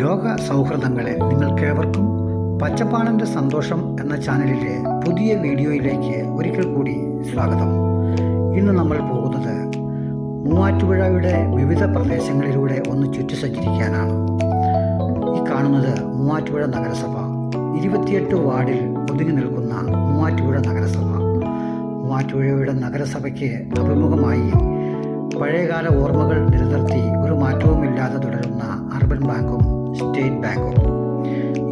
ലോക സൗഹൃദങ്ങളെ നിങ്ങൾക്കേവർക്കും പച്ചപ്പാണന്റെ സന്തോഷം എന്ന ചാനലിലെ പുതിയ വീഡിയോയിലേക്ക് ഒരിക്കൽ കൂടി സ്വാഗതം. ഇന്ന് നമ്മൾ പോകുന്നത് മൂവാറ്റുപുഴയുടെ വിവിധ പ്രദേശങ്ങളിലൂടെ ഒന്ന് ചുറ്റി സഞ്ചരിക്കാനാണ്. ഈ കാണുന്നത് മൂവാറ്റുപുഴ നഗരസഭ. ഇരുപത്തിയെട്ട് വാർഡിൽ ഒതുങ്ങി നിൽക്കുന്ന മൂവാറ്റുപുഴ നഗരസഭ. മൂവാറ്റുപുഴയുടെ നഗരസഭയ്ക്ക് അഭിമുഖമായി പഴയകാല ഓർമ്മകൾ നിലനിർത്തി ഒരു മാറ്റവുമില്ലാതെ തുടരുന്ന അർബൻ ബാങ്കും സ്റ്റേറ്റ് ബാങ്കും.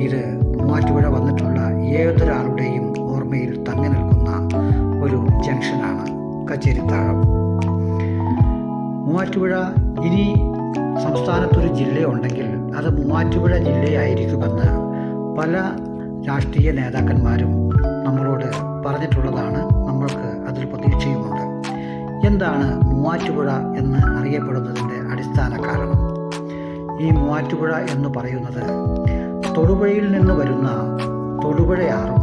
ഇത് മൂവാറ്റുപുഴ വന്നിട്ടുള്ള ഏതൊരാളുടെയും ഓർമ്മയിൽ തങ്ങി നിൽക്കുന്ന ഒരു ജംഗ്ഷനാണ് കച്ചേരിത്താഴം മൂവാറ്റുപുഴ ഇനി സംസ്ഥാനത്തൊരു ജില്ലയുണ്ടെങ്കിൽ അത് മൂവാറ്റുപുഴ ജില്ലയായിരിക്കുമെന്ന് പല രാഷ്ട്രീയ നേതാക്കന്മാരും നമ്മളോട് പറഞ്ഞിട്ടുള്ളതാണ്. നമ്മൾക്ക് അതിൽ പ്രതീക്ഷയുമുണ്ട്. എന്താണ് മൂവാറ്റുപുഴ എന്ന് അറിയപ്പെടുന്നതിന്റെ അടിസ്ഥാന കാരണം? ഈ മൂവാറ്റുപുഴ എന്ന് പറയുന്നത് തൊടുപുഴയിൽ നിന്ന് വരുന്ന തൊടുപുഴയാറും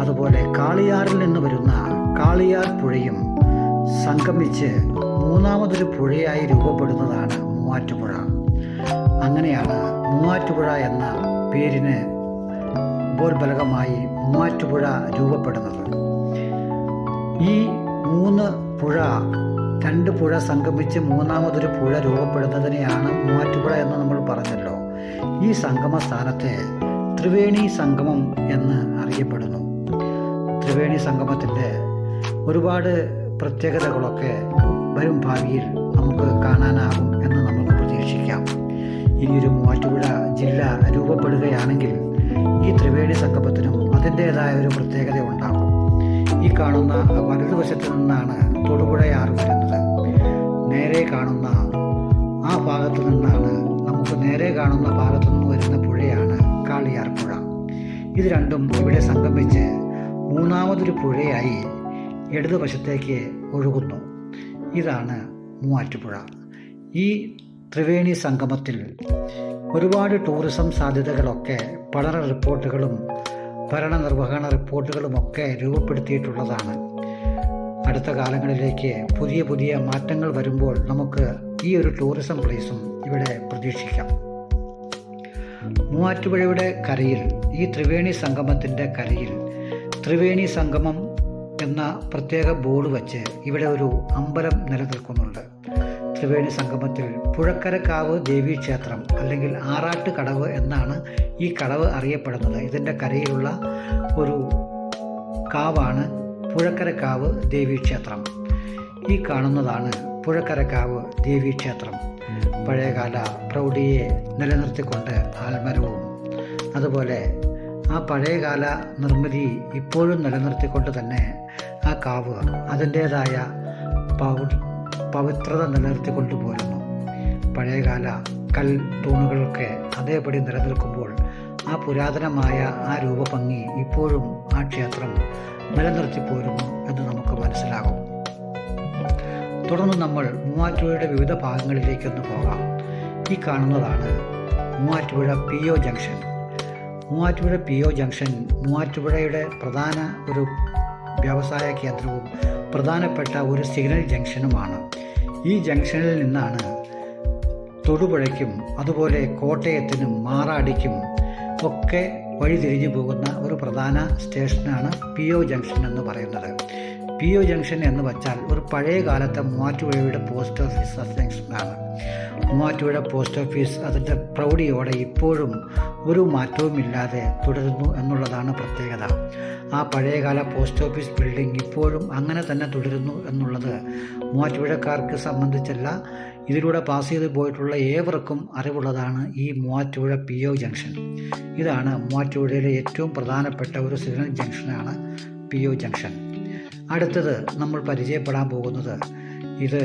അതുപോലെ കാളിയാറിൽ നിന്ന് വരുന്ന കാളിയാർ പുഴയും സംഗമിച്ച് മൂന്നാമതൊരു പുഴയായി രൂപപ്പെടുന്നതാണ് മൂവാറ്റുപുഴ. അങ്ങനെയാണ് മൂവാറ്റുപുഴ എന്ന പേരിന് ഉപോത്ബലകമായി മൂവാറ്റുപുഴ രൂപപ്പെടുന്നത്. ഈ മൂന്ന് പുഴ രണ്ട് പുഴ സംഗമിച്ച് മൂന്നാമതൊരു പുഴ രൂപപ്പെടുന്നതിനെയാണ് മൂവാറ്റുപുഴ എന്ന് നമ്മൾ പറഞ്ഞല്ലോ. ഈ സംഗമ സ്ഥാനത്തെ ത്രിവേണി സംഗമം എന്ന് അറിയപ്പെടുന്നു. ത്രിവേണി സംഗമത്തിന്റെ ഒരുപാട് പ്രത്യേകതകളൊക്കെ വരും ഭാവിയിൽ നമുക്ക് കാണാനാകും എന്ന് നമുക്ക് പ്രതീക്ഷിക്കാം. ഇനിയൊരു മൂവാറ്റുപുഴ ജില്ല രൂപപ്പെടുകയാണെങ്കിൽ ഈ ത്രിവേണി സംഗമത്തിനും അതിന്റേതായ ഒരു പ്രത്യേകത ഉണ്ടാകും ഈ കാണുന്ന വലതുവശത്ത് നിന്നാണ് തൊടുപുഴയാറ് വരുന്നത്. നേരെ കാണുന്ന ആ ഭാഗത്തു നിന്നാണ് നമുക്ക് നേരെ കാണുന്ന ഭാഗത്തു നിന്ന് വരുന്ന പുഴയാണ് കാളിയാർ പുഴ. ഇത് രണ്ടും ഇവിടെ സംഗമിച്ച് മൂന്നാമതൊരു പുഴയായി ഇടതുവശത്തേക്ക് ഒഴുകുന്നു. ഇതാണ് മൂവാറ്റുപുഴ. ഈ ത്രിവേണി സംഗമത്തിൽ ഒരുപാട് ടൂറിസം സാധ്യതകളൊക്കെ പഠന റിപ്പോർട്ടുകളും ഭരണനിർവഹണ റിപ്പോർട്ടുകളുമൊക്കെ രൂപപ്പെടുത്തിയിട്ടുള്ളതാണ്. അടുത്ത കാലങ്ങളിലേക്ക് പുതിയ പുതിയ മാറ്റങ്ങൾ വരുമ്പോൾ നമുക്ക് ഈ ഒരു ടൂറിസം പ്ലേസും ഇവിടെ പ്രതീക്ഷിക്കാം. മൂവാറ്റുപുഴയുടെ കരയിൽ ഈ ത്രിവേണി സംഗമത്തിന്റെ കരയിൽ ത്രിവേണി സംഗമം എന്ന പ്രത്യേക ബോർഡ് വച്ച് ഇവിടെ ഒരു അമ്പലം നിലനിൽക്കുന്നുണ്ട്. ത്രിവേണി സംഗമത്തിൽ പുഴക്കരക്കാവ് ദേവീ ക്ഷേത്രം അല്ലെങ്കിൽ ആറാട്ട് കടവ് എന്നാണ് ഈ കടവ് അറിയപ്പെടുന്നത്. ഇതിന്റെ കരയിലുള്ള ഒരു കാവാണ് പുഴക്കരക്കാവ് ദേവീ ക്ഷേത്രം ഈ കാണുന്നതാണ് പുഴക്കരക്കാവ് ദേവീ ക്ഷേത്രം പഴയകാല പ്രൗഢിയെ നിലനിർത്തിക്കൊണ്ട് ആൽമരവും. അതുപോലെ ആ പഴയകാല നിർമ്മിതി ഇപ്പോഴും നിലനിർത്തിക്കൊണ്ട് തന്നെ ആ കാവ് അതിന്റേതായ പൗ പവിത്രത നിലനിർത്തി പോരുന്നു പഴയകാല കൽ തൂണുകളൊക്കെ അതേപടി നിലനിൽക്കുമ്പോൾ ആ പുരാതനമായ ആ രൂപഭംഗി ഇപ്പോഴും ആ ക്ഷേത്രം നിലനിർത്തി പോരുന്നു എന്ന് നമുക്ക് മനസ്സിലാകും. തുടർന്ന് നമ്മൾ മൂവാറ്റുപുഴയുടെ വിവിധ ഭാഗങ്ങളിലേക്കൊന്ന് പോകാം. ഈ കാണുന്നതാണ് Muvattupuzha P O junction. Muvattupuzha P O junction മൂവാറ്റുപുഴയുടെ പ്രധാന ഒരു വ്യവസായ കേന്ദ്രവും പ്രധാനപ്പെട്ട ഒരു സിഗ്നൽ ജംഗ്ഷനുമാണ്. ഈ ജംഗ്ഷനിൽ നിന്നാണ് തൊടുപുഴയ്ക്കും അതുപോലെ കോട്ടയത്തിനും മാറാടിക്കും ഒക്കെ വഴിതിരിഞ്ഞു പോകുന്ന ഒരു പ്രധാന സ്റ്റേഷനാണ് പി ഒ ജംഗ്ഷൻ എന്ന് പറയുന്നത്. പി ഒ ജംഗ്ഷൻ എന്ന് വച്ചാൽ ഒരു പഴയ കാലത്തെ മൂവാറ്റുപുഴയുടെ പോസ്റ്റ് ഓഫീസ് ജംഗ്ഷനാണ് മൂവാറ്റുപുഴ പോസ്റ്റ് ഓഫീസ് അതിന്റെ പ്രൗഢിയോടെ ഇപ്പോഴും ഒരു മാറ്റവുമില്ലാതെ തുടരുന്നു എന്നുള്ളതാണ് പ്രത്യേകത. ആ പഴയകാല പോസ്റ്റ് ഓഫീസ് ബിൽഡിംഗ് ഇപ്പോഴും അങ്ങനെ തന്നെ തുടരുന്നു എന്നുള്ളത് മൂവാറ്റുപുഴക്കാർക്ക് സംബന്ധിച്ചല്ല ഇതിലൂടെ പാസ് ചെയ്ത് പോയിട്ടുള്ള ഏവർക്കും അറിവുള്ളതാണ് ഈ മൂവാറ്റുപുഴ പി ഒ ജംഗ്ഷൻ ഇതാണ് മൂവാറ്റുപുഴയിലെ ഏറ്റവും പ്രധാനപ്പെട്ട ഒരു സിഗ്നൽ ജംഗ്ഷനാണ് പി ഒ ജംഗ്ഷൻ അടുത്തത് നമ്മൾ പരിചയപ്പെടാൻ പോകുന്നത് ഇത്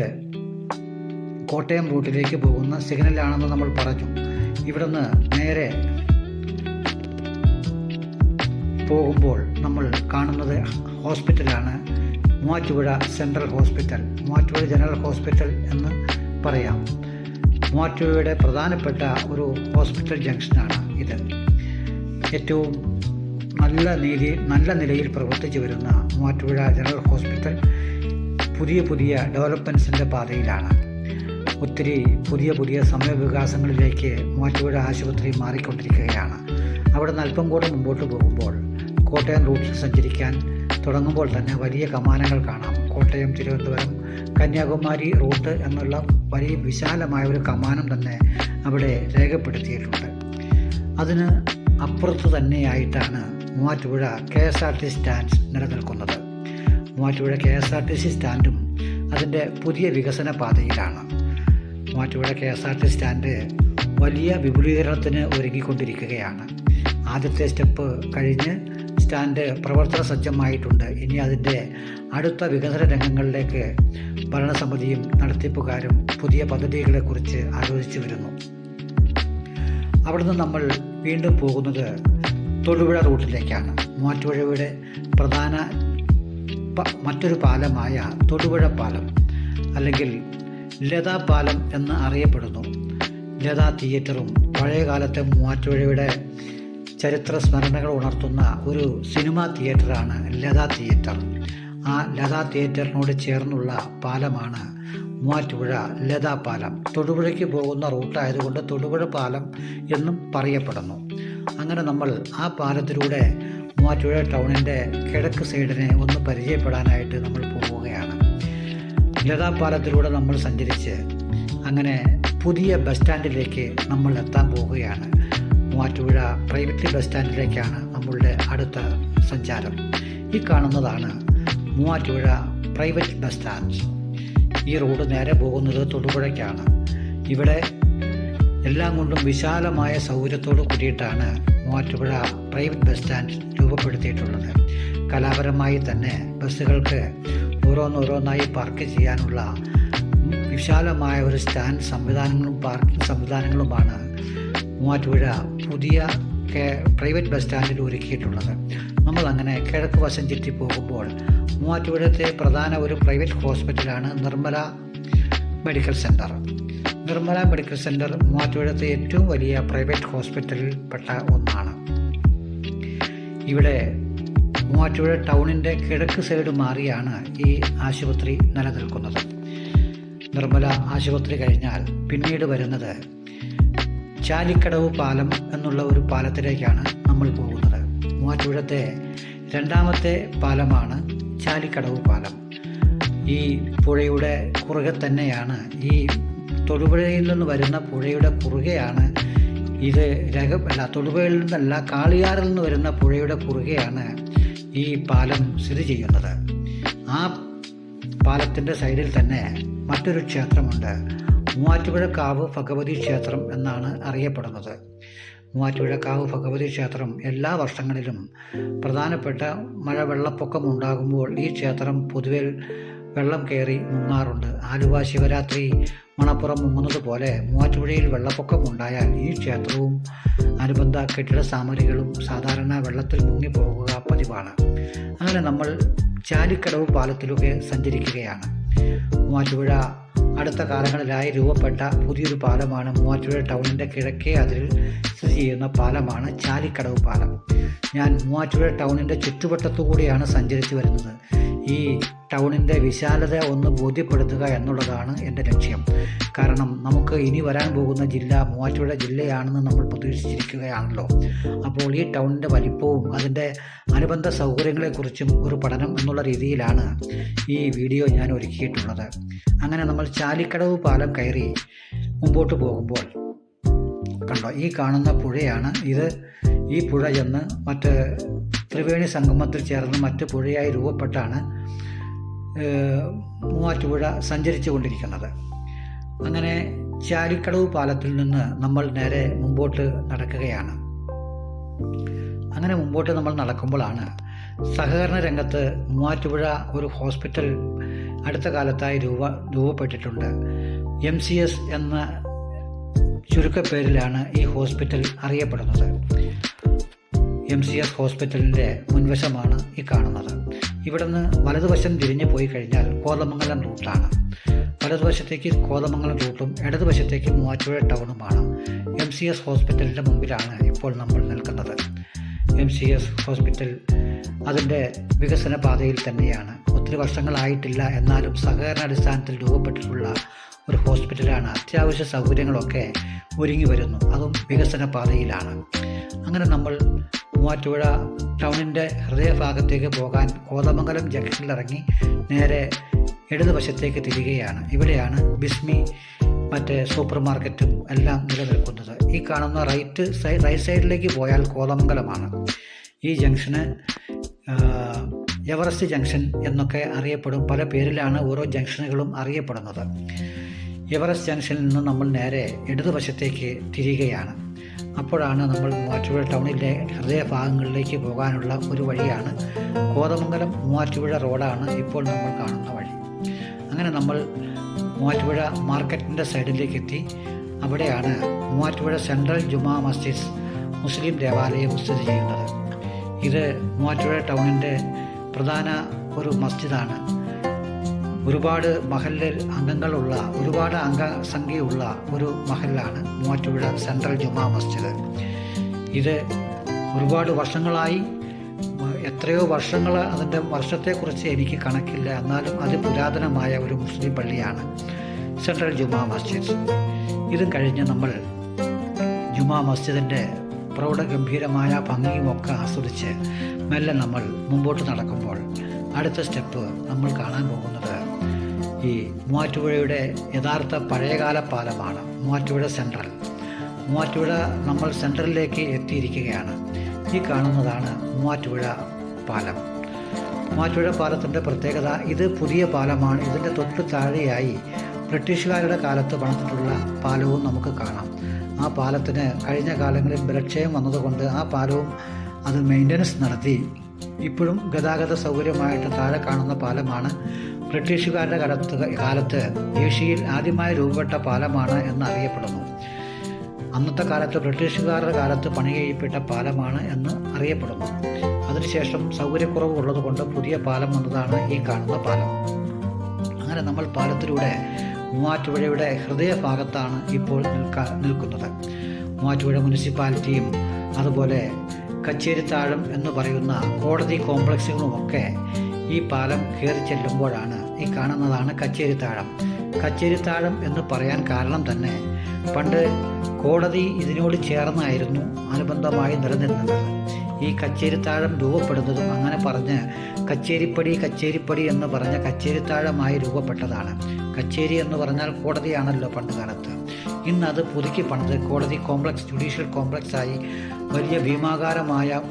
കോട്ടയം റൂട്ടിലേക്ക് പോകുന്ന സിഗ്നലാണെന്ന് നമ്മൾ പറഞ്ഞു. ഇവിടുന്ന് നേരെ പോകുമ്പോൾ നമ്മൾ കാണുന്നത് ഹോസ്പിറ്റലാണ് Muvattupuzha central hospital. Muvattupuzha general hospital എന്ന് പറയാം. മൂവാറ്റുപുഴയുടെ പ്രധാനപ്പെട്ട ഒരു ഹോസ്പിറ്റൽ ജംഗ്ഷനാണ് ഇത്. ഏറ്റവും നല്ല നീതി നല്ല നിലയിൽ പ്രവർത്തിച്ചു വരുന്ന മൂവാറ്റുപുഴ ജനറൽ ഹോസ്പിറ്റൽ പുതിയ പുതിയ ഡെവലപ്മെന്റ്സിന്റെ പാതയിലാണ്. ഒത്തിരി പുതിയ പുതിയ സമയവികാസങ്ങളിലേക്ക് മൂവാറ്റുപുഴ ആശുപത്രി മാറിക്കൊണ്ടിരിക്കുകയാണ്. അവിടെ നിന്ന് അല്പം കൂടെ മുമ്പോട്ട് പോകുമ്പോൾ കോട്ടയം റൂട്ടിൽ സഞ്ചരിക്കാൻ തുടങ്ങുമ്പോൾ തന്നെ വലിയ കമാനങ്ങൾ കാണാം. കോട്ടയം തിരുവനന്തപുരം കന്യാകുമാരി റൂട്ട് എന്നുള്ള വലിയ വിശാലമായ ഒരു കമാനം തന്നെ അവിടെ രേഖപ്പെടുത്തിയിട്ടുണ്ട്. അതിന് അപ്പുറത്ത് തന്നെയായിട്ടാണ് Muvattupuzha K S R T stand നിലനിൽക്കുന്നത്. Muvattupuzha K S R T C സ്റ്റാൻഡും അതിന്റെ പുതിയ വികസന പാതയിലാണ്. Muvattupuzha K S R T stand വലിയ വിപുലീകരണത്തിന് ഒരുങ്ങിക്കൊണ്ടിരിക്കുകയാണ്. ആദ്യത്തെ സ്റ്റെപ്പ് കഴിഞ്ഞ് സ്റ്റാൻഡ് പ്രവർത്തന സജ്ജമായിട്ടുണ്ട് ഇനി അതിന്റെ അടുത്ത വികസന രംഗങ്ങളിലേക്ക് ഭരണസമിതിയും നടത്തിപ്പുകാരും പുതിയ പദ്ധതികളെക്കുറിച്ച് ആലോചിച്ചു വരുന്നു. അവിടുന്ന് നമ്മൾ വീണ്ടും പോകുന്നത് തൊടുപുഴ റൂട്ടിലേക്കാണ്. മൂവാറ്റുപുഴയുടെ പ്രധാന മറ്റൊരു പാലമായ തൊടുപുഴ പാലം അല്ലെങ്കിൽ ലതാ പാലം എന്ന് അറിയപ്പെടുന്നു. ലതാ തിയേറ്ററും പഴയകാലത്തെ മൂവാറ്റുപുഴയുടെ ചരിത്ര സ്മരണകൾ ഉണർത്തുന്ന ഒരു സിനിമാ തിയേറ്ററാണ് ലതാ തിയേറ്റർ. ആ ലതാ തിയേറ്ററിനോട് ചേർന്നുള്ള പാലമാണ് മൂവാറ്റുപുഴ ലതാ പാലം. തൊടുപുഴയ്ക്ക് പോകുന്ന റൂട്ടായതുകൊണ്ട് തൊടുപുഴ പാലം എന്നും പറയപ്പെടുന്നു. അങ്ങനെ നമ്മൾ ആ പാലത്തിലൂടെ മൂവാറ്റുപുഴ ടൗണിന്റെ കിഴക്ക് സൈഡിനെ ഒന്ന് പരിചയപ്പെടാനായിട്ട് നമ്മൾ പോവുകയാണ്. ലതാ പാലത്തിലൂടെ നമ്മൾ സഞ്ചരിച്ച് അങ്ങനെ പുതിയ ബസ് സ്റ്റാൻഡിലേക്ക് നമ്മൾ എത്താൻ പോവുകയാണ്. മൂവാറ്റുപുഴ പ്രൈവറ്റ് ബസ് സ്റ്റാൻഡിലേക്കാണ് നമ്മളുടെ അടുത്ത സഞ്ചാരം. ഈ കാണുന്നതാണ് മൂവാറ്റുപുഴ പ്രൈവറ്റ് ബസ് സ്റ്റാൻഡ്. ഈ റോഡ് നേരെ പോകുന്നത് തൊടുപുഴയ്ക്കാണ്. ഇവിടെ എല്ലാം കൊണ്ടും വിശാലമായ സൗകര്യത്തോട് കൂടിയിട്ടാണ് മൂവാറ്റുപുഴ പ്രൈവറ്റ് ബസ് സ്റ്റാൻഡ് രൂപപ്പെടുത്തിയിട്ടുള്ളത്. കലാപരമായി തന്നെ ബസ്സുകൾക്ക് ഓരോന്നോരോന്നായി പാർക്ക് ചെയ്യാനുള്ള വിശാലമായ ഒരു സ്റ്റാൻഡ് സംവിധാനങ്ങളും പാർക്കിംഗ് സംവിധാനങ്ങളുമാണ് മൂവാറ്റുപുഴ പുതിയ പ്രൈവറ്റ് ബസ് സ്റ്റാൻഡിൽ ഒരുക്കിയിട്ടുള്ളത്. നമ്മൾ അങ്ങനെ കിഴക്ക് വശം ചുറ്റി പോകുമ്പോൾ മൂവാറ്റുപുഴത്തെ പ്രധാന ഒരു പ്രൈവറ്റ് ഹോസ്പിറ്റലാണ് Nirmala medical centre Nirmala medical centre മൂവാറ്റുപുഴത്തെ ഏറ്റവും വലിയ പ്രൈവറ്റ് ഹോസ്പിറ്റലിൽപ്പെട്ട ഒന്നാണ്. ഇവിടെ മൂവാറ്റുപുഴ ടൗണിന്റെ കിഴക്ക് സൈഡ് മാറിയാണ് ഈ ആശുപത്രി നിലനിൽക്കുന്നത്. നിർമ്മല ആശുപത്രി കഴിഞ്ഞാൽ പിന്നീട് വരുന്നത് ചാലിക്കടവ് പാലം എന്നുള്ള ഒരു പാലത്തിലേക്കാണ് നമ്മൾ പോകുന്നത്. മൂവാറ്റുപുഴത്തെ രണ്ടാമത്തെ പാലമാണ് ചാലിക്കടവ് പാലം. ഈ പുഴയുടെ കുറുകെ തന്നെയാണ്. ഈ തൊടുപുഴയിൽ നിന്ന് വരുന്ന പുഴയുടെ കുറുകെയാണ് ഇത് രക അല്ല തൊടുപുഴയിൽ നിന്നല്ല കാളിയാറിൽ നിന്ന് വരുന്ന പുഴയുടെ കുറുകെയാണ് ഈ പാലം സ്ഥിതി ചെയ്യുന്നത്. ആ പാലത്തിന്റെ സൈഡിൽ തന്നെ മറ്റൊരു ക്ഷേത്രമുണ്ട്. മൂവാറ്റുപുഴക്കാവ് ഭഗവതി ക്ഷേത്രം എന്നാണ് അറിയപ്പെടുന്നത്. മൂവാറ്റുപുഴക്കാവ് ഭഗവതി ക്ഷേത്രം എല്ലാ വർഷങ്ങളിലും പ്രധാനപ്പെട്ട മഴ വെള്ളപ്പൊക്കം ഉണ്ടാകുമ്പോൾ ഈ ക്ഷേത്രം പൊതുവെ വെള്ളം കയറി മുങ്ങാറുണ്ട്. ആലുവ ശിവരാത്രി മണപ്പുറം മുങ്ങുന്നത് പോലെ മൂവാറ്റുപുഴയിൽ വെള്ളപ്പൊക്കം ഉണ്ടായാൽ ഈ ക്ഷേത്രവും അനുബന്ധ കെട്ടിട സാമഗ്രികളും സാധാരണ വെള്ളത്തിൽ മുങ്ങിപ്പോകുക പതിവാണ്. അങ്ങനെ നമ്മൾ ചാലിക്കടവ് പാലത്തിലൂടെ സഞ്ചരിക്കുകയാണ്. മൂവാറ്റുപുഴ അടുത്ത കാലങ്ങളിലായി രൂപപ്പെട്ട പുതിയൊരു പാലമാണ് മൂവാറ്റുപുഴ ടൗണിന്റെ കിഴക്കേ അതിരിൽ സ്ഥിതി ചെയ്യുന്ന പാലമാണ് ചാലിക്കടവ് പാലം. ഞാൻ മൂവാറ്റുപുഴ ടൗണിന്റെ ചുറ്റുവട്ടത്തു കൂടിയാണ് സഞ്ചരിച്ചു വരുന്നത്. ഈ ടൗണിന്റെ വിശാലത ഒന്ന് ബോധ്യപ്പെടുത്തുക എന്നുള്ളതാണ് എന്റെ ലക്ഷ്യം. കാരണം നമുക്ക് ഇനി വരാൻ പോകുന്ന ജില്ല മൂവാറ്റുപുഴ ജില്ലയാണെന്ന് നമ്മൾ പ്രതീക്ഷിച്ചിരിക്കുകയാണല്ലോ. അപ്പോൾ ഈ ടൗണിന്റെ വലിപ്പവും അതിന്റെ അനുബന്ധ സൗകര്യങ്ങളെക്കുറിച്ചും ഒരു പഠനം എന്നുള്ള രീതിയിലാണ് ഈ വീഡിയോ ഞാൻ ഒരുക്കിയിട്ടുള്ളത്. അങ്ങനെ നമ്മൾ ചാലിക്കടവ് പാലം കയറി മുമ്പോട്ട് പോകുമ്പോൾ കണ്ടോ ഈ കാണുന്ന പുഴയാണ്. ഇത് ഈ പുഴ ചെന്ന് മറ്റ് ത്രിവേണി സംഗമത്തിൽ ചേർന്ന് മറ്റ് പുഴയായി രൂപപ്പെട്ടാണ് മൂവാറ്റുപുഴ സഞ്ചരിച്ചു കൊണ്ടിരിക്കുന്നത് അങ്ങനെ ചാലിക്കടവ് പാലത്തിൽ നിന്ന് നമ്മൾ നേരെ മുമ്പോട്ട് നടക്കുകയാണ്. അങ്ങനെ മുമ്പോട്ട് നമ്മൾ നടക്കുമ്പോഴാണ് സഹകരണ രംഗത്ത് മൂവാറ്റുപുഴ ഒരു ഹോസ്പിറ്റൽ അടുത്ത കാലത്തായി രൂപ രൂപപ്പെട്ടിട്ടുണ്ട്. എം സി എസ് എന്ന ചുരുക്കപ്പേരിലാണ് ഈ ഹോസ്പിറ്റൽ അറിയപ്പെടുന്നത്. എം സി എസ് ഹോസ്പിറ്റലിന്റെ മുൻവശമാണ് ഈ കാണുന്നത്. ഇവിടുന്ന് വലതുവശം തിരിഞ്ഞു പോയി കഴിഞ്ഞാൽ കോതമംഗലം റൂട്ടാണ്. വലതുവശത്തേക്ക് കോതമംഗലം റൂട്ടും ഇടതുവശത്തേക്ക് മൂവാറ്റുപുഴ ടൗണുമാണ് എം സി എസ് ഹോസ്പിറ്റലിന്റെ മുമ്പിലാണ് ഇപ്പോൾ നമ്മൾ നിൽക്കുന്നത്. എം സി എസ് ഹോസ്പിറ്റൽ അതിന്റെ വികസന പാതയിൽ തന്നെയാണ്. ഒത്തിരി വർഷങ്ങളായിട്ടില്ല എന്നാലും സഹകരണ അടിസ്ഥാനത്തിൽ രൂപപ്പെട്ടിട്ടുള്ള ഒരു ഹോസ്പിറ്റലാണ്. അത്യാവശ്യ സൗകര്യങ്ങളൊക്കെ ഒരുങ്ങി വരുന്നു. അതും വികസന പാതയിലാണ്. അങ്ങനെ നമ്മൾ മൂവാറ്റുപുഴ ടൗണിന്റെ ഹൃദയഭാഗത്തേക്ക് പോകാൻ കോതമംഗലം ജംഗ്ഷനിൽ ഇറങ്ങി നേരെ ഇടതുവശത്തേക്ക് തിരികെയാണ് ഇവിടെയാണ് ബിസ്മി മറ്റേ സൂപ്പർ മാർക്കറ്റും എല്ലാം നിലനിൽക്കുന്നത്. ഈ കാണുന്ന റൈറ്റ് സൈഡ് റൈറ്റ് സൈഡിലേക്ക് പോയാൽ കോതമംഗലമാണ്. ഈ ജംഗ്ഷന് എവറസ്റ്റ് ജംഗ്ഷൻ എന്നൊക്കെ അറിയപ്പെടും. പല പേരിലാണ് ഓരോ ജംഗ്ഷനുകളും അറിയപ്പെടുന്നത്. എവറസ്റ്റ് ജംഗ്ഷനിൽ നിന്ന് നമ്മൾ നേരെ ഇടതുവശത്തേക്ക് തിരികെയാണ് അപ്പോഴാണ് നമ്മൾ മൂവാറ്റുപുഴ ടൗണിലെ ഹൃദയഭാഗങ്ങളിലേക്ക് പോകാനുള്ള ഒരു വഴിയാണ് കോതമംഗലം മൂവാറ്റുപുഴ റോഡാണ് ഇപ്പോൾ നമ്മൾ കാണുന്ന വഴി. അങ്ങനെ നമ്മൾ മൂവാറ്റുപുഴ മാർക്കറ്റിന്റെ സൈഡിലേക്ക് എത്തി. അവിടെയാണ് മൂവാറ്റുപുഴ സെൻട്രൽ ജുമാ മസ്ജിദ് മുസ്ലിം ദേവാലയം സ്ഥിതി ചെയ്യുന്നത്. ഇത് മൂവാറ്റുപുഴ ടൗണിന്റെ പ്രധാന ഒരു മസ്ജിദാണ്. ഒരുപാട് മഹല്ലിൽ അംഗങ്ങളുള്ള ഒരുപാട് അംഗസംഖ്യയുള്ള ഒരു മഹലാണ് മൂവാറ്റുപുഴ സെൻട്രൽ ജുമാ മസ്ജിദ്. ഇത് ഒരുപാട് വർഷങ്ങളായി എത്രയോ വർഷങ്ങൾ അതിന്റെ വർഷത്തെക്കുറിച്ച് എനിക്ക് കണക്കില്ല. എന്നാലും അത് പുരാതനമായ ഒരു മുസ്ലിം പള്ളിയാണ് സെൻട്രൽ ജുമാ മസ്ജിദ്. ഇതും കഴിഞ്ഞ് നമ്മൾ ജുമാ മസ്ജിദിന്റെ പ്രൗഢഗംഭീരമായ ഭംഗിയുമൊക്കെ ആസ്വദിച്ച് മെല്ലെ നമ്മൾ മുമ്പോട്ട് നടക്കുമ്പോൾ അടുത്ത സ്റ്റെപ്പ് നമ്മൾ കാണാൻ പോകുന്നത് ഈ മൂവാറ്റുപുഴയുടെ യഥാർത്ഥ പഴയകാല പാലമാണ് മൂവാറ്റുപുഴ സെൻട്രൽ. മൂവാറ്റുപുഴ നമ്മൾ സെൻട്രലിലേക്ക് എത്തിയിരിക്കുകയാണ്. ഈ കാണുന്നതാണ് മൂവാറ്റുപുഴ പാലം. മൂവാറ്റുപുഴ പാലത്തിന്റെ പ്രത്യേകത ഇത് പുതിയ പാലമാണ്. ഇതിന്റെ തൊട്ട് താഴെയായി ബ്രിട്ടീഷുകാരുടെ കാലത്ത് പണിതിട്ടുള്ള പാലവും നമുക്ക് കാണാം. ആ പാലത്തിന് കഴിഞ്ഞ കാലങ്ങളിൽ ബലക്ഷയം വന്നതുകൊണ്ട് ആ പാലവും അത് മെയിന്റനൻസ് നടത്തി ഇപ്പോഴും ഗതാഗത സൗകര്യമായിട്ട് താഴെ കാണുന്ന പാലമാണ്. ബ്രിട്ടീഷുകാരുടെ കാലത്ത് കാലത്ത് ഏഷ്യയിൽ ആദ്യമായി രൂപപ്പെട്ട പാലമാണ് എന്നറിയപ്പെടുന്നു. അന്നത്തെ കാലത്ത് ബ്രിട്ടീഷുകാരുടെ കാലത്ത് പണി പാലമാണ് എന്ന് അറിയപ്പെടുന്നു. അതിനുശേഷം സൗകര്യക്കുറവ് ഉള്ളതുകൊണ്ട് പുതിയ പാലം വന്നതാണ് ഈ കാണുന്ന പാലം. അങ്ങനെ നമ്മൾ പാലത്തിലൂടെ മൂവാറ്റുപുഴയുടെ ഹൃദയഭാഗത്താണ് ഇപ്പോൾ നിൽക്കാ നിൽക്കുന്നത്. മൂവാറ്റുപുഴ മുനിസിപ്പാലിറ്റിയും അതുപോലെ കച്ചേരിത്താഴം എന്ന് പറയുന്ന കോടതി കോംപ്ലക്സുകളുമൊക്കെ ഈ പാലം കയറി ചെല്ലുമ്പോഴാണ് ഈ കാണുന്നതാണ് കച്ചേരിത്താഴം. കച്ചേരിത്താഴം എന്ന് പറയാൻ കാരണം തന്നെ പണ്ട് കോടതി ഇതിനോട് ചേർന്നായിരുന്നു അനുബന്ധമായി നിലനിന്നത്. ഈ കച്ചേരിത്താഴം രൂപപ്പെടുന്നതും അങ്ങനെ പറഞ്ഞ് കച്ചേരിപ്പടി കച്ചേരിപ്പടി എന്ന് പറഞ്ഞ കച്ചേരിത്താഴമായി രൂപപ്പെട്ടതാണ്. കച്ചേരി എന്ന് പറഞ്ഞാൽ കോടതിയാണല്ലോ പണ്ട് കാലത്ത്. ഇന്ന് അത് പുതുക്കി പണിത് കോടതി കോംപ്ലക്സ് ജുഡീഷ്യൽ കോംപ്ലക്സായി വലിയ ഭീമാകാരമായ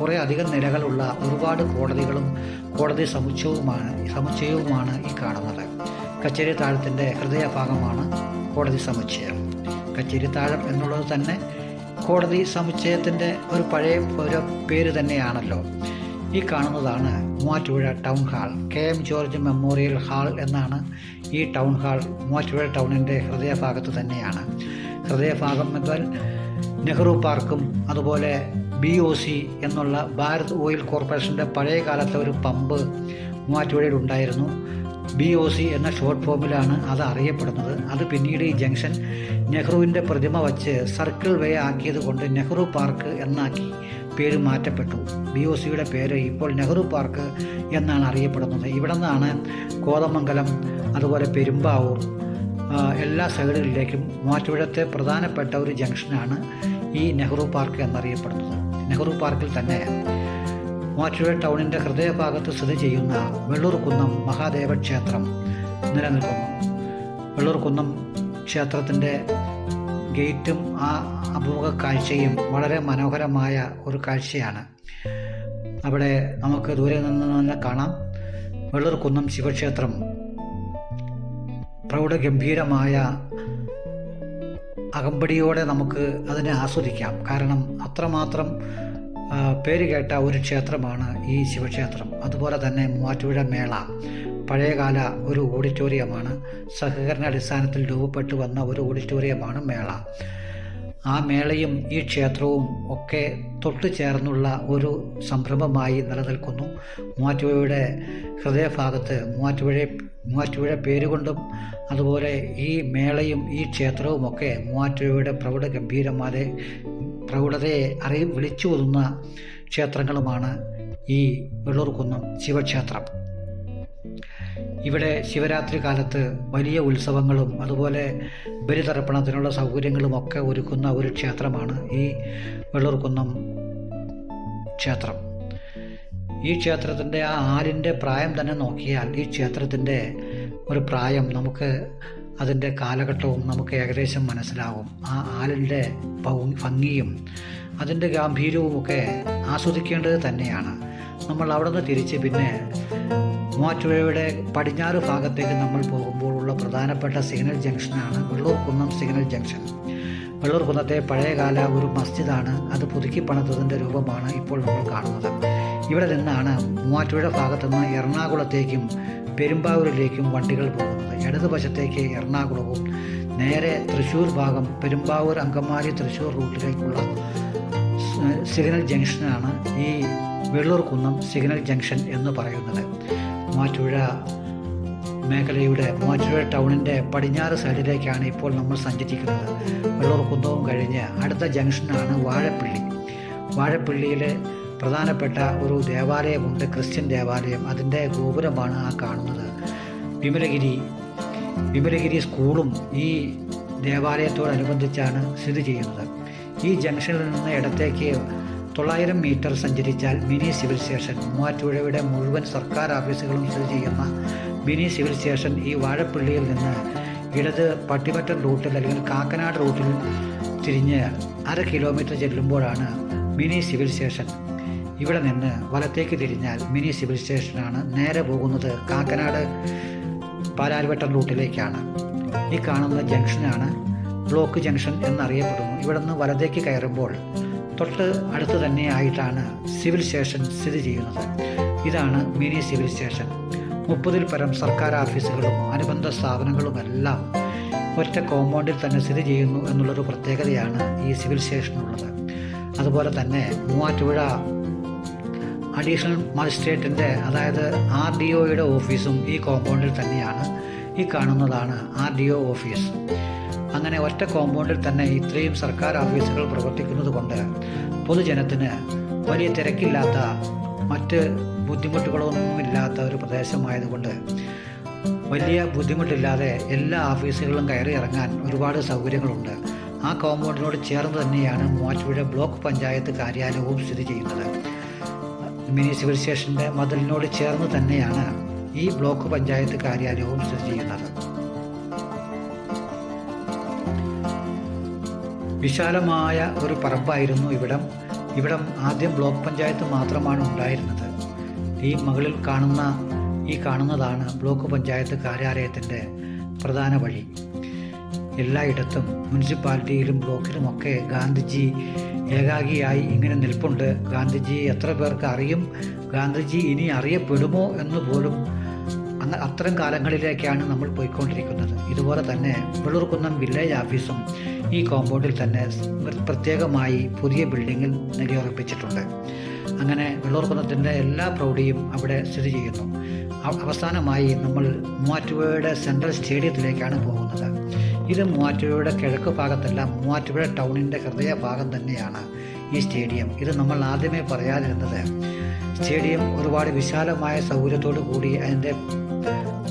കുറേ അധികം നിലകളുള്ള ഒരുപാട് കോടതികളും കോടതി സമുച്ചയവുമാണ് സമുച്ചയവുമാണ് ഈ കാണുന്നത്. കച്ചേരി താഴത്തിന്റെ ഹൃദയഭാഗമാണ് കോടതി സമുച്ചയം. കച്ചേരി താഴം എന്നുള്ളത് തന്നെ കോടതി സമുച്ചയത്തിന്റെ ഒരു പഴയ ഒരു പേര് തന്നെയാണല്ലോ. ഈ കാണുന്നതാണ് Muvattupuzha town hall. K M George memorial hall എന്നാണ് ഈ ടൗൺ ഹാൾ മൂവാറ്റുപുഴ ടൗണിന്റെ ഹൃദയഭാഗത്ത് തന്നെയാണ്. ഹൃദയഭാഗം എന്നാൽ നെഹ്റു പാർക്കും അതുപോലെ ബി ഒ സി എന്നുള്ള ഭാരത് ഓയിൽ കോർപ്പറേഷന്റെ പഴയ കാലത്തെ ഒരു പമ്പ് മൂവാറ്റുപുഴയിൽ ഉണ്ടായിരുന്നു. ബി ഒ സി എന്ന ഷോർട്ട് ഫോമിലാണ് അത് അറിയപ്പെടുന്നത്. അത് പിന്നീട് ഈ ജംഗ്ഷൻ നെഹ്റുവിന്റെ പ്രതിമ വച്ച് സർക്കിൾ വേ ആക്കിയത് കൊണ്ട് നെഹ്റു പാർക്ക് എന്നാക്കി. പേര് മാറ്റപ്പെട്ടു. ബി ഒ സിയുടെ പേര് ഇപ്പോൾ നെഹ്റു പാർക്ക് എന്നാണ് അറിയപ്പെടുന്നത്. ഇവിടെ നിന്നാണ് കോതമംഗലം അതുപോലെ പെരുമ്പാവൂർ എല്ലാ സൈഡുകളിലേക്കും മൂവാറ്റുപുഴത്തെ പ്രധാനപ്പെട്ട ഒരു ജംഗ്ഷനാണ് ഈ നെഹ്റു പാർക്ക് എന്നറിയപ്പെടുന്നത്. നെഹ്റു പാർക്കിൽ തന്നെ മൂവാറ്റുപുഴ ടൗണിന്റെ ഹൃദയഭാഗത്ത് സ്ഥിതി ചെയ്യുന്ന വെള്ളൂർകുന്നം മഹാദേവ ക്ഷേത്രം നിലനിൽക്കുന്നു. വെള്ളൂർകുന്നം ക്ഷേത്രത്തിന്റെ ഗേറ്റും ആ അഭിമുഖ കാഴ്ചയും വളരെ മനോഹരമായ ഒരു കാഴ്ചയാണ്. അവിടെ നമുക്ക് ദൂരെ നിന്ന് തന്നെ കാണാം. വെള്ളൂർക്കുന്നം ശിവക്ഷേത്രം. പ്രൗഢഗംഭീരമായ അകമ്പടിയോടെ നമുക്ക് അതിനെ ആസ്വദിക്കാം. കാരണം അത്രമാത്രം പേരുകേട്ട പേര് കേട്ട ഒരു ക്ഷേത്രമാണ് ഈ ശിവക്ഷേത്രം. അതുപോലെ തന്നെ മൂവാറ്റുപുഴ മേള പഴയകാല ഒരു ഓഡിറ്റോറിയമാണ്. സഹകരണ അടിസ്ഥാനത്തിൽ രൂപപ്പെട്ടു വന്ന ഒരു ഓഡിറ്റോറിയമാണ് മേള. ആ മേളയും ഈ ക്ഷേത്രവും ഒക്കെ തൊട്ടു ചേർന്നുള്ള ഒരു സംരംഭമായി നിലനിൽക്കുന്നു. മൂവാറ്റുപുഴയുടെ ഹൃദയഭാഗത്ത് മൂവാറ്റുപുഴ മൂവാറ്റുപുഴ പേരുകൊണ്ടും അതുപോലെ ഈ മേളയും ഈ ക്ഷേത്രവും ഒക്കെ മൂവാറ്റുപുഴയുടെ പ്രൗഢ ഗംഭീരമായ പ്രൗഢതയെ അറിയി വിളിച്ചു ഒതുന്ന ക്ഷേത്രങ്ങളുമാണ് ഈ വെള്ളൂർകുന്നം ശിവക്ഷേത്രം. ഇവിടെ ശിവരാത്രി കാലത്ത് വലിയ ഉത്സവങ്ങളും അതുപോലെ ബലിതർപ്പണത്തിനുള്ള സൗകര്യങ്ങളും ഒക്കെ ഒരുക്കുന്ന ഒരു ക്ഷേത്രമാണ് ഈ വെള്ളൂർക്കുന്നം ക്ഷേത്രം. ഈ ക്ഷേത്രത്തിന്റെ ആ ആലിന്റെ പ്രായം തന്നെ നോക്കിയാൽ ഈ ക്ഷേത്രത്തിന്റെ ഒരു പ്രായം നമുക്ക് അതിന്റെ കാലഘട്ടവും നമുക്ക് ഏകദേശം മനസ്സിലാവും. ആ ആലിന്റെ ഭംഗി- ഭംഗിയും അതിന്റെ ഗാംഭീര്യവും ഒക്കെ ആസ്വദിക്കേണ്ടത് തന്നെയാണ്. നമ്മൾ അവിടെ നിന്ന് തിരിച്ച് പിന്നെ മൂവാറ്റുപുഴയുടെ പടിഞ്ഞാറ് ഭാഗത്തേക്ക് നമ്മൾ പോകുമ്പോഴുള്ള പ്രധാനപ്പെട്ട സിഗ്നൽ ജംഗ്ഷനാണ് വെള്ളൂർക്കുന്നം സിഗ്നൽ ജംഗ്ഷൻ. വെള്ളൂർക്കുന്നത്തെ പഴയകാല ഒരു മസ്ജിദാണ്. അത് പുതുക്കി പണിതതിന്റെ രൂപമാണ് ഇപ്പോൾ നമ്മൾ കാണുന്നത്. ഇവിടെ നിന്നാണ് മൂവാറ്റുപുഴ ഭാഗത്തു നിന്ന് എറണാകുളത്തേക്കും പെരുമ്പാവൂരിലേക്കും വണ്ടികൾ പോകുന്നത്. ഇടതുവശത്തേക്ക് എറണാകുളവും നേരെ തൃശ്ശൂർ ഭാഗം പെരുമ്പാവൂർ അങ്കമാലി തൃശ്ശൂർ റൂട്ടിലേക്കുള്ള സിഗ്നൽ ജംഗ്ഷനാണ് ഈ വെള്ളൂർ കുന്നം സിഗ്നൽ ജംഗ്ഷൻ എന്ന് പറയുന്നത്. മൂവാറ്റുപുഴ മേഖലയുടെ മൂവാറ്റുപുഴ ടൗണിന്റെ പടിഞ്ഞാറ് സൈഡിലേക്കാണ് ഇപ്പോൾ നമ്മൾ സഞ്ചരിക്കുന്നത്. വെള്ളൂർ കുന്നവും കഴിഞ്ഞ് അടുത്ത ജംഗ്ഷനാണ് വാഴപ്പള്ളി. വാഴപ്പള്ളിയിലെ പ്രധാനപ്പെട്ട ഒരു ദേവാലയമുണ്ട് ക്രിസ്ത്യൻ ദേവാലയം. അതിന്റെ ഗോപുരമാണ് ആ കാണുന്നത്. വിമലഗിരി വിമലഗിരി സ്കൂളും ഈ ദേവാലയത്തോടനുബന്ധിച്ചാണ് സ്ഥിതി ചെയ്യുന്നത്. ഈ ജംഗ്ഷനിൽ നിന്ന് ഇടത്തേക്ക് തൊള്ളായിരം മീറ്റർ സഞ്ചരിച്ചാൽ മിനി സിവിൽ സ്റ്റേഷൻ. മൂവാറ്റുപുഴയുടെ മുഴുവൻ സർക്കാർ ഓഫീസുകളും സ്ഥിതി ചെയ്യുന്ന മിനി സിവിൽ സ്റ്റേഷൻ ഈ വാഴപ്പള്ളിയിൽ നിന്ന് ഇടത് പട്ടിമറ്റം റൂട്ടിൽ അല്ലെങ്കിൽ കാക്കനാട് റൂട്ടിൽ തിരിഞ്ഞ് അര കിലോമീറ്റർ ചെല്ലുമ്പോഴാണ് മിനി സിവിൽ സ്റ്റേഷൻ. ഇവിടെ നിന്ന് വലത്തേക്ക് തിരിഞ്ഞാൽ മിനി സിവിൽ സ്റ്റേഷനാണ്. നേരെ പോകുന്നത് കാക്കനാട് പാലാരിവട്ടം റൂട്ടിലേക്കാണ്. ഈ കാണുന്ന ജംഗ്ഷനാണ് ബ്ലോക്ക് ജംഗ്ഷൻ എന്നറിയപ്പെടുന്നു. ഇവിടെ നിന്ന് വലത്തേക്ക് കയറുമ്പോൾ തൊട്ട് അടുത്ത് തന്നെയായിട്ടാണ് സിവിൽ സ്റ്റേഷൻ സ്ഥിതി ചെയ്യുന്നത്. ഇതാണ് മിനി സിവിൽ സ്റ്റേഷൻ. മുപ്പതിൽ പരം സർക്കാർ ഓഫീസുകളും അനുബന്ധ സ്ഥാപനങ്ങളുമെല്ലാം ഒറ്റ കോമ്പൗണ്ടിൽ തന്നെ സ്ഥിതി ചെയ്യുന്നു എന്നുള്ളൊരു പ്രത്യേകതയാണ് ഈ സിവിൽ സ്റ്റേഷനുള്ളത്. അതുപോലെ തന്നെ മൂവാറ്റുപുഴ അഡീഷണൽ മജിസ്ട്രേറ്റിന്റെ അതായത് ആർ ഡി ഒയുടെ ഓഫീസും ഈ കോമ്പൗണ്ടിൽ തന്നെയാണ്. ഈ കാണുന്നതാണ് ആർ ഡി ഒ ഓഫീസ്. അങ്ങനെ ഒറ്റ കോമ്പൗണ്ടിൽ തന്നെ ഇത്രയും സർക്കാർ ഓഫീസുകൾ പ്രവർത്തിക്കുന്നത് കൊണ്ട് പൊതുജനത്തിന് വലിയ തിരക്കില്ലാത്ത മറ്റ് ബുദ്ധിമുട്ടുകളൊന്നുമില്ലാത്ത ഒരു പ്രദേശമായതുകൊണ്ട് വലിയ ബുദ്ധിമുട്ടില്ലാതെ എല്ലാ ഓഫീസുകളും കയറി ഇറങ്ങാൻ ഒരുപാട് സൗകര്യങ്ങളുണ്ട്. ആ കോമ്പൗണ്ടിനോട് ചേർന്ന് തന്നെയാണ് മൂവാറ്റുപുഴ ബ്ലോക്ക് പഞ്ചായത്ത് കാര്യാലയവും സ്ഥിതി ചെയ്യുന്നത്. മിനി സിവിൽ സ്റ്റേഷന്റെ മതിലിനോട് ചേർന്ന് തന്നെയാണ് ഈ ബ്ലോക്ക് പഞ്ചായത്ത് കാര്യാലയവും സ്ഥിതി ചെയ്യുന്നത്. വിശാലമായ ഒരു പറമ്പായിരുന്നു ഇവിടം. ഇവിടം ആദ്യം ബ്ലോക്ക് പഞ്ചായത്ത് മാത്രമാണ് ഉണ്ടായിരുന്നത്. ഈ മുകളിൽ കാണുന്ന ഈ കാണുന്നതാണ് ബ്ലോക്ക് പഞ്ചായത്ത് കാര്യാലയത്തിന്റെ പ്രധാന വഴി. എല്ലായിടത്തും മുനിസിപ്പാലിറ്റിയിലും ബ്ലോക്കിലുമൊക്കെ ഗാന്ധിജി ഏകാഗിയായി ഇങ്ങനെ നിൽപ്പുണ്ട്. ഗാന്ധിജി എത്ര പേർക്ക് അറിയും? ഗാന്ധിജി ഇനി അറിയപ്പെടുമോ എന്ന് പോലും അങ്ങ് അത്തരം കാലങ്ങളിലേക്കാണ് നമ്മൾ പോയിക്കൊണ്ടിരിക്കുന്നത്. ഇതുപോലെ തന്നെ വെള്ളൂർക്കുന്നം വില്ലേജ് ഓഫീസും ഈ കോമ്പൗണ്ടിൽ തന്നെ പ്രത്യേകമായി പുതിയ ബിൽഡിങ്ങിൽ നിലയുറപ്പിച്ചിട്ടുണ്ട് അങ്ങനെ വെള്ളൂർക്കുന്നത്തിന്റെ എല്ലാ പ്രൗഢിയും അവിടെ സ്ഥിതി ചെയ്യുന്നു. അവ- അവസാനമായി നമ്മൾ മൂവാറ്റുപുഴയുടെ സെൻട്രൽ സ്റ്റേഡിയത്തിലേക്കാണ് പോകുന്നത്. ഇത് മൂവാറ്റുപുഴയുടെ കിഴക്ക് ഭാഗത്തല്ല മൂവാറ്റുപുഴ ടൗണിന്റെ ഹൃദയ ഭാഗം തന്നെയാണ് ഈ സ്റ്റേഡിയം ഇത് നമ്മൾ ആദ്യമേ പറയാതിരുന്നത്. സ്റ്റേഡിയം ഒരുപാട് വിശാലമായ സൗകര്യത്തോടു കൂടി അതിന്റെ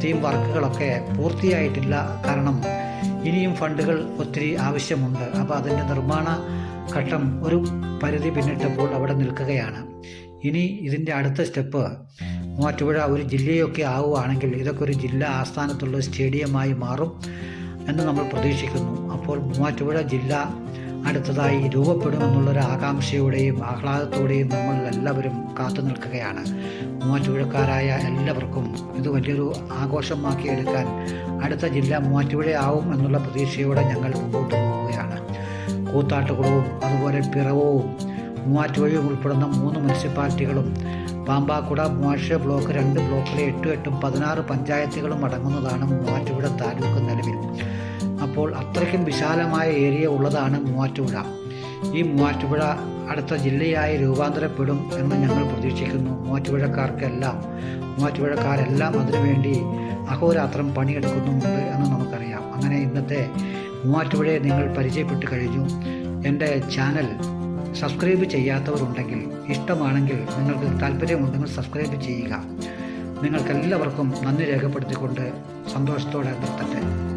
തീം വർക്കുകളൊക്കെ പൂർത്തിയായിട്ടില്ല കാരണം ഇനിയും ഫണ്ടുകൾ ഒത്തിരി ആവശ്യമുണ്ട്. അപ്പോൾ അതിന്റെ നിർമ്മാണ ഘട്ടം ഒരു പരിധി പിന്നിട്ടപ്പോൾ അവിടെ നിൽക്കുകയാണ്. ഇനി ഇതിന്റെ അടുത്ത സ്റ്റെപ്പ് മൂവാറ്റുപുഴ ഒരു ജില്ലയൊക്കെ ആവുകയാണെങ്കിൽ ഇതൊക്കെ ഒരു ജില്ലാ ആസ്ഥാനത്തുള്ള സ്റ്റേഡിയമായി മാറും എന്ന് നമ്മൾ പ്രതീക്ഷിക്കുന്നു. അപ്പോൾ മൂവാറ്റുപുഴ ജില്ല അടുത്തതായി രൂപപ്പെടുമെന്നുള്ളൊരു ആകാംക്ഷയോടെയും ആഹ്ലാദത്തോടെയും നമ്മൾ എല്ലാവരും കാത്തു നിൽക്കുകയാണ്. മൂവാറ്റുപുഴക്കാരായ എല്ലാവർക്കും ഇത് വലിയൊരു ആഘോഷമാക്കി എടുക്കാൻ അടുത്ത ജില്ല മൂവാറ്റുപുഴയാവും എന്നുള്ള പ്രതീക്ഷയോടെ ഞങ്ങൾ മുമ്പോട്ട് പോവുകയാണ്. കൂത്താട്ടുകുളവും അതുപോലെ പിറവവും മൂവാറ്റുപുഴയും ഉൾപ്പെടുന്ന മൂന്ന് മുനിസിപ്പാലിറ്റികളും പാമ്പാക്കുട മൂവാറ്റുപുഴ ബ്ലോക്ക് രണ്ട് ബ്ലോക്കിലെ എട്ടും എട്ടും പതിനാറ് പഞ്ചായത്തുകളും അടങ്ങുന്നതാണ് മൂവാറ്റുപുഴ താലൂക്ക് നിലവിൽ. അപ്പോൾ അത്രയ്ക്കും വിശാലമായ ഏരിയ ഉള്ളതാണ് മൂവാറ്റുപുഴ. ഈ മൂവാറ്റുപുഴ അടുത്ത ജില്ലയായി രൂപാന്തരപ്പെടും എന്ന് ഞങ്ങൾ പ്രതീക്ഷിക്കുന്നു. മൂവാറ്റുപുഴക്കാർക്കെല്ലാം മൂവാറ്റുപുഴക്കാരെല്ലാം അതിനുവേണ്ടി അഹോരാത്രം പണിയെടുക്കുന്നുമുണ്ട് എന്ന് നമുക്കറിയാം. അങ്ങനെ ഇന്നത്തെ മൂവാറ്റുപുഴയെ നിങ്ങൾ പരിചയപ്പെട്ട് കഴിഞ്ഞു. എന്റെ ചാനൽ സബ്സ്ക്രൈബ് ചെയ്യാത്തവരുണ്ടെങ്കിൽ ഇഷ്ടമാണെങ്കിൽ നിങ്ങൾക്ക് താല്പര്യമുണ്ടെങ്കിൽ സബ്സ്ക്രൈബ് ചെയ്യുക. നിങ്ങൾക്കെല്ലാവർക്കും നന്ദി രേഖപ്പെടുത്തിക്കൊണ്ട് സന്തോഷത്തോടെ നിർത്തട്ടെ.